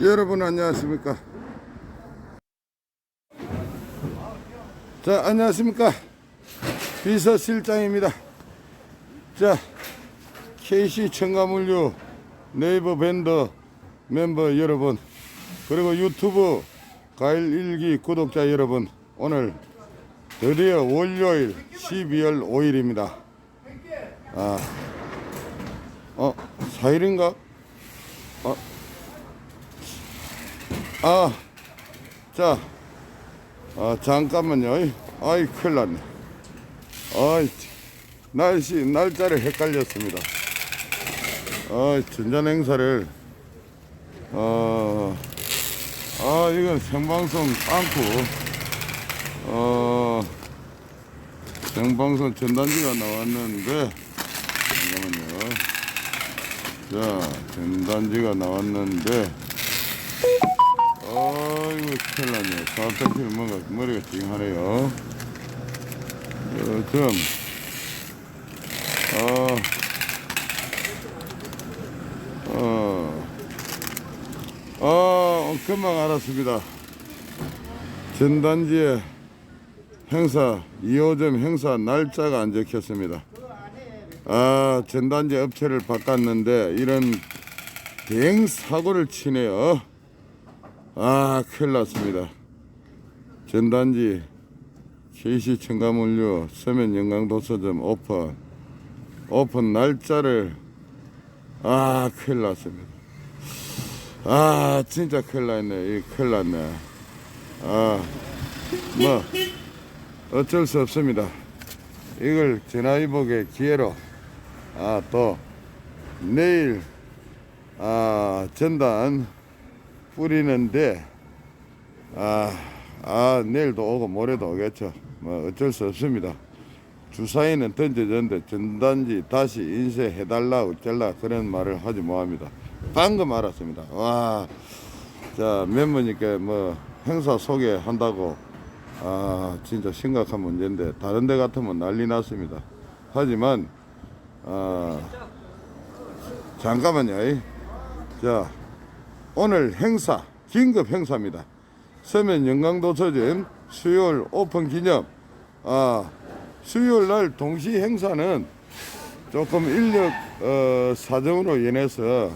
여러분 안녕하십니까? 자 안녕하십니까? 비서실장입니다. 자 KC 청가물류 네이버 밴드 멤버 여러분 그리고 유튜브 가일일기 구독자 여러분 오늘 드디어 월요일 12월 5일입니다. 아, 어 4일인가? 아, 자, 아, 잠깐만요. 아이, 큰일 났네. 아이, 날씨, 날짜를 헷갈렸습니다. 아, 전자 행사를, 어, 아, 이건 생방송 빵꾸, 어, 생방송 전단지가 나왔는데, 잠깐만요. 자, 전단지가 나왔는데, 아이고 큰일 났네. 사업장필 뭔가 머리가 찡하네요. 어, 점 어, 어, 어, 금방 알았습니다. 전단지에 행사 2호점 행사 날짜가 안 적혔습니다. 아 전단지 업체를 바꿨는데 이런 대행 사고를 치네요 아, 큰일 났습니다. 전단지 KC 청가물류 서면 영광도서점 오픈 오픈 날짜를 아 큰일 났습니다. 아 진짜 큰일 났네. 이 큰일 났네. 아뭐 어쩔 수 없습니다. 이걸 전화위복의 기회로 아 또 내일 아 전단 뿌리는데 아, 아 내일도 오고 모레도 오겠죠. 뭐 어쩔 수 없습니다. 주사위는 던져졌는데 전단지 다시 인쇄해달라 어쩔라 그런 말을 하지 뭐합니다. 방금 알았습니다. 와, 자 멤버니까 뭐 행사 소개한다고 아 진짜 심각한 문제인데 다른 데 같으면 난리 났습니다. 하지만 아 잠깐만요. 자 오늘 행사 긴급 행사입니다. 서면 영광도서점 수요일 오픈 기념 아 수요일 날 동시 행사는 조금 인력 어, 사정으로 인해서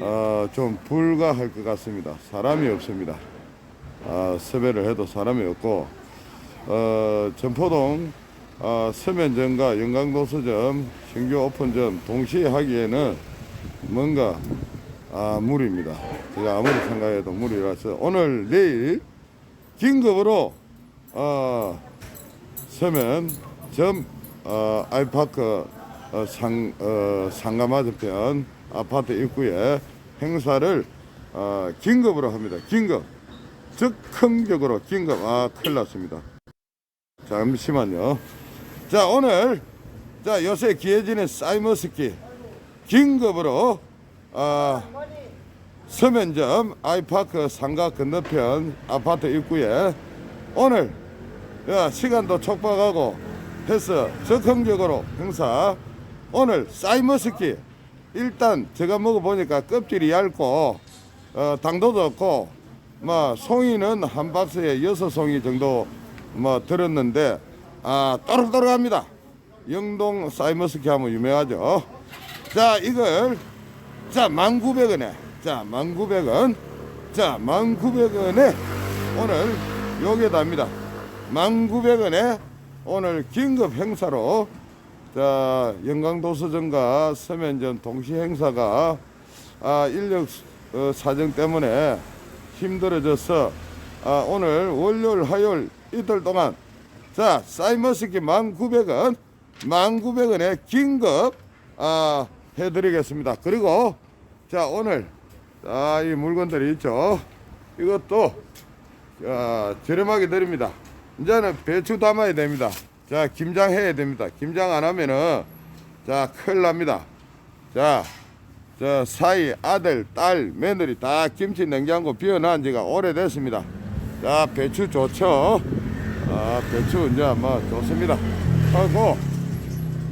어, 좀 불가할 것 같습니다. 사람이 없습니다. 아, 섭외를 해도 사람이 없고 어, 점포동 아, 서면점과 영광도서점 신규 오픈점 동시에 하기에는 뭔가 아, 무리입니다. 제가 아무리 생각해도 무리라서 오늘 내일 긴급으로 어, 서면 점 어, 아이파크 어, 상 어, 상가 맞은편 아파트 입구에 행사를 어, 긴급으로 합니다. 긴급 즉흥적으로 긴급 아 큰일 났습니다. 잠시만요. 자 오늘 자 요새 기해지는 사이머스키 긴급으로 아 서면점 아이파크 상가 건너편 아파트 입구에 오늘 야, 시간도 촉박하고 해서 적극적으로 행사. 오늘 사이머스키. 일단 제가 먹어보니까 껍질이 얇고 어, 당도도 없고 뭐 송이는 한 박스에 여섯 송이 정도 뭐 들었는데 아 또록또록합니다. 영동 사이머스키 하면 유명하죠. 자 이걸 자, 1900원에. 자, 1900원. 자, 1900원에 오늘 요게답니다. 1900원에 오늘 긴급 행사로 자, 영광도서점과 서면점 동시 행사가 아, 인력 어, 사정 때문에 힘들어져서 아, 오늘 월요일, 화요일 이틀 동안 자, 사이머스키 1900원, 1900원에 긴급 아, 해드리겠습니다. 그리고 자 오늘 아, 이 물건들이 있죠. 이것도 자, 저렴하게 드립니다. 이제는 배추 담아야 됩니다. 자 김장 해야 됩니다. 김장 안 하면은 자 큰일 납니다. 자, 저 사이 아들, 딸, 며느리 다 김치 냉장고 비워놓은 지가 오래됐습니다. 자 배추 좋죠. 아 배추 이제 뭐 좋습니다. 하고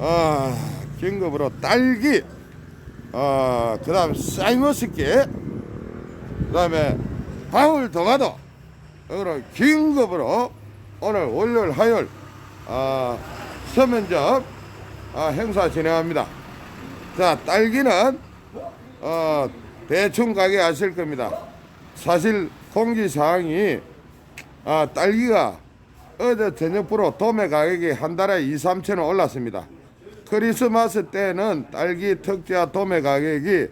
아 긴급으로 딸기 아 그다음 사이머스키 그 다음에 방울 더가도 오늘 긴급으로 오늘 월요일 화요일 아, 서면접 아, 행사 진행합니다. 자 딸기는 어, 대충 가게 아실 겁니다. 사실 공지 사항이 아, 딸기가 어제 저녁부로 도매 가격이 한 달에 2, 3천 원 올랐습니다. 크리스마스 때는 딸기 특자 도매 가격이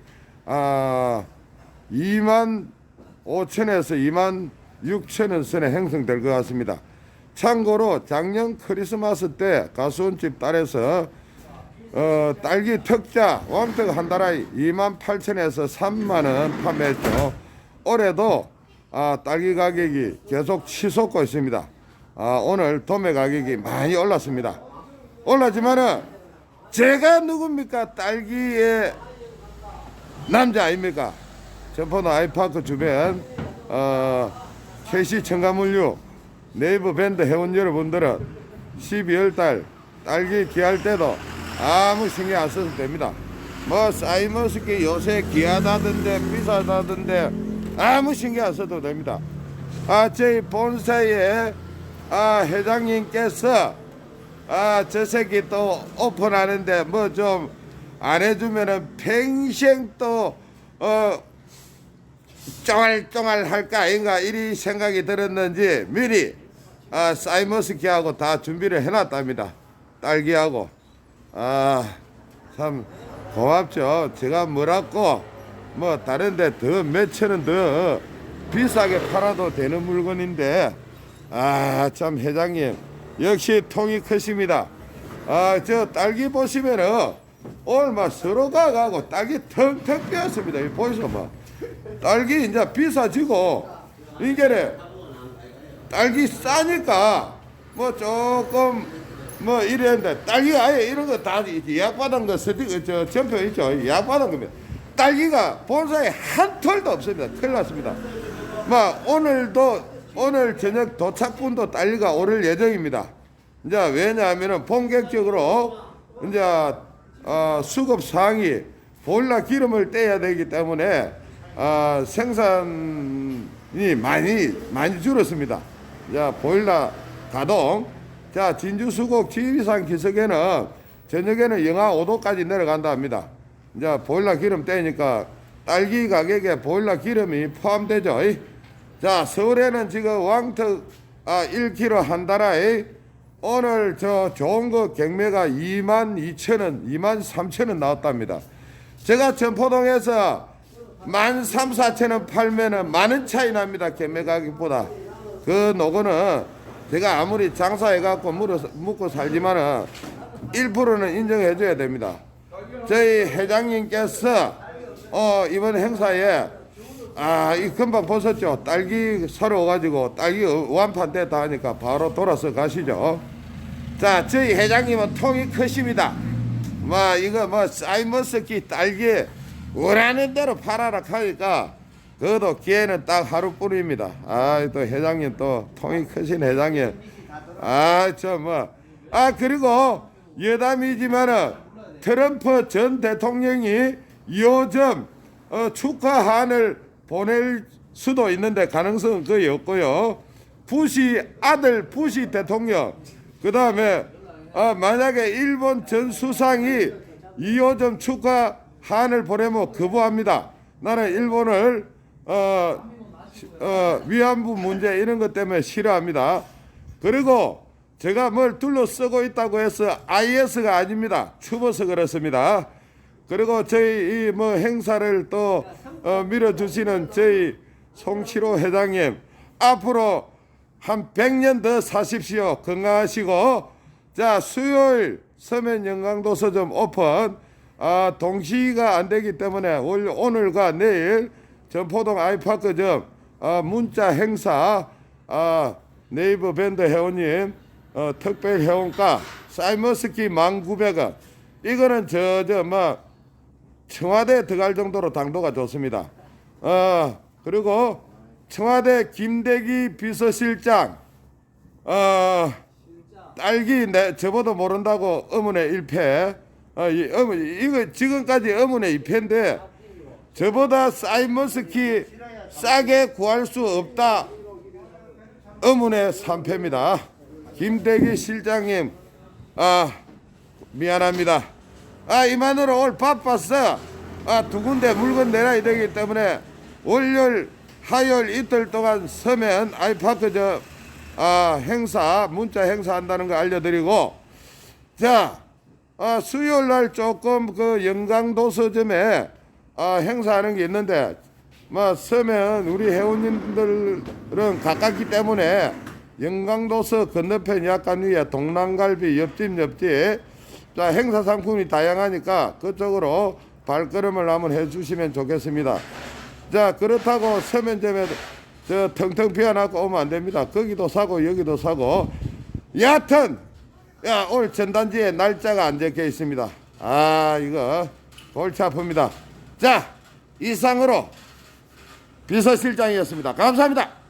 아 2만 5천에서 2만 6천 원 선에 형성될 것 같습니다. 참고로 작년 크리스마스 때 가수원집 딸에서 어, 딸기 특자 왕떡 한 달에 2만 8천에서 3만 원 판매했죠. 올해도 아, 딸기 가격이 계속 치솟고 있습니다. 아, 오늘 도매 가격이 많이 올랐습니다. 올랐지만은 제가 누굽니까? 딸기의 남자 아닙니까? 전포도 아이파크 주변 어, KC 청가물류 네이버 밴드 회원 여러분들은 12월 달 딸기 귀할 때도 아무 신경 안 써도 됩니다. 뭐 사이머스키 요새 귀하다던데 비싸다던데 아무 신경 안 써도 됩니다. 아 저희 본사의 아 회장님께서 아 저 새끼 또 오픈하는데 뭐 좀 안 해주면은 평생 또 어 쫑알쫑알 할까? 아닌가 이리 생각이 들었는지 미리 아 사이머스키하고 다 준비를 해놨답니다. 딸기하고. 아 참 고맙죠. 제가 뭐라고? 뭐 다른데 더 몇천 원더 비싸게 팔아도 되는 물건인데. 아 참 회장님 역시 통이 크십니다. 아 저 딸기 보시면은 오늘 막 서로가 가고 딸기 텅텅 비었습니다. 이 보이소 뭐 딸기 이제 비싸지고 이게 딸기 싸니까 뭐 조금 뭐 이랬는데 딸기가 아예 이런 거 다 예약받은 거 스티 저 전표 있죠 예약받은 겁니다. 딸기가 본사에 한 톨도 없습니다. 큰일 났습니다. 막 오늘도 오늘 저녁 도착분도 딸기가 오를 예정입니다. 이제 왜냐하면은 본격적으로 이제 어, 수급 사항이 보일러 기름을 떼야 되기 때문에 어, 생산이 많이 많이 줄었습니다. 자 보일러 가동. 자 진주 수곡 지휘상 기석에는 저녁에는 영하 5도까지 내려간다 합니다. 이제 보일러 기름 떼니까 딸기 가격에 보일러 기름이 포함되죠. 자 서울에는 지금 왕턱 아 1kg 한 달에 오늘 저 좋은 거 경매가 2만 2천 원, 2만 3천 원 나왔답니다. 제가 전포동에서 만 3, 4천 원 팔면은 만원 차이 납니다. 경매 가격보다. 그 노고는 제가 아무리 장사해갖고 물어, 묵고 살지만은 1%는 인정해 줘야 됩니다. 저희 회장님께서 어, 이번 행사에 아, 이 금방 보셨죠? 딸기 사러 와가지고 딸기 완판 됐다 하니까 바로 돌아서 가시죠. 자, 저희 회장님은 통이 크십니다. 뭐, 이거 뭐, 사이머스키 딸기 원하는 대로 팔아라 하니까 그것도 기회는 딱 하루뿐입니다. 아, 또 회장님 또 통이 크신 회장님. 아, 저 뭐. 아, 그리고 여담이지만은 트럼프 전 대통령이 요즘 어, 축하한을 보낼 수도 있는데 가능성은 거의 없고요. 부시 아들 부시 대통령 그 다음에 어, 만약에 일본 전 수상이 이호점 축하 한을 보내면 거부합니다. 나는 일본을 어, 시- 어, 위안부 문제 이런 것 때문에 싫어합니다. 그리고 제가 뭘 둘러쓰고 있다고 해서 IS가 아닙니다. 추워서 그렇습니다. 그리고 저희 이 뭐 행사를 또 어, 밀어주시는 저희 송치로 회장님 앞으로 한 100년 더 사십시오. 건강하시고. 자 수요일 서면 영광도서 점 오픈. 아 동시가 안 되기 때문에 올- 오늘과 내일 전포동 아이파크점 아, 문자 행사. 아, 네이버 밴드 회원님 어, 특별 회원가 사이머스키 19,900원. 이거는 저저뭐 청와대 들어갈 정도로 당도가 좋습니다. 어, 그리고 청와대 김대기 비서실장, 어, 딸기 내 저보다 모른다고 의문의 일패. 어, 이, 이거 지금까지 의문의 2패인데 저보다 사이먼스키 싸게 구할 수 없다. 의문의 3패입니다. 김대기 실장님, 아, 미안합니다. 아, 이만으로 오늘 바빴어. 아, 두 군데 물건 내놔야 되기 때문에 월요일, 화요일 이틀 동안 서면 아이파크 저, 아, 행사, 문자 행사 한다는 거 알려드리고, 자, 아, 수요일 날 조금 그 영광도서점에 아, 행사하는 게 있는데, 뭐, 서면 우리 회원님들은 가깝기 때문에 영광도서 건너편 약간 위에 동남갈비 옆집 옆집 자 행사 상품이 다양하니까 그쪽으로 발걸음을 한번 해주시면 좋겠습니다. 자 그렇다고 서면점에 저 텅텅 비워놓고 오면 안 됩니다. 거기도 사고 여기도 사고 여하튼 야 오늘 전단지에 날짜가 안 적혀 있습니다. 아 이거 골치 아픕니다. 자 이상으로 비서실장이었습니다. 감사합니다.